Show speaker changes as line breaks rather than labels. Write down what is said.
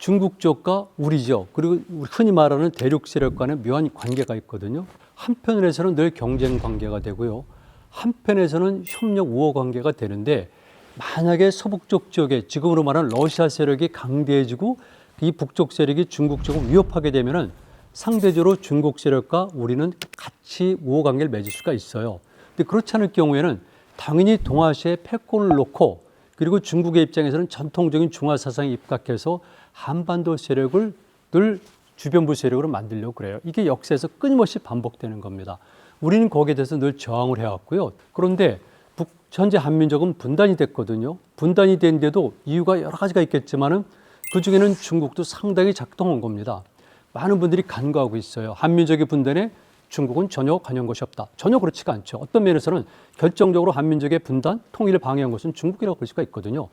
중국 쪽과 우리 지역 그리고 흔히 말하는 대륙 세력 간의 묘한 관계가 있거든요. 한편에서는 늘 경쟁 관계가 되고요. 한편에서는 협력 우호 관계가 되는데 만약에 서북쪽 지역에 지금으로 말하는 러시아 세력이 강대해지고 이 북쪽 세력이 중국 쪽을 위협하게 되면은 상대적으로 중국 세력과 우리는 같이 우호 관계를 맺을 수가 있어요. 근데 그렇지 않을 경우에는 당연히 동아시아에 패권을 놓고 그리고 중국의 입장에서는 전통적인 중화 사상에 입각해서 한반도 세력을 늘 주변부 세력으로 만들려고 그래요. 이게 역사에서 끊임없이 반복되는 겁니다. 우리는 거기에 대해서 늘 저항을 해왔고요. 그런데 북, 현재 한민족은 분단이 됐거든요. 분단이 된데도 이유가 여러 가지가 있겠지만은 그 중에는 중국도 상당히 작동한 겁니다. 많은 분들이 간과하고 있어요. 한민족의 분단에 중국은 전혀 관여한 것이 없다. 전혀 그렇지가 않죠. 어떤 면에서는 결정적으로 한민족의 분단, 통일을 방해한 것은 중국이라고 볼 수가 있거든요.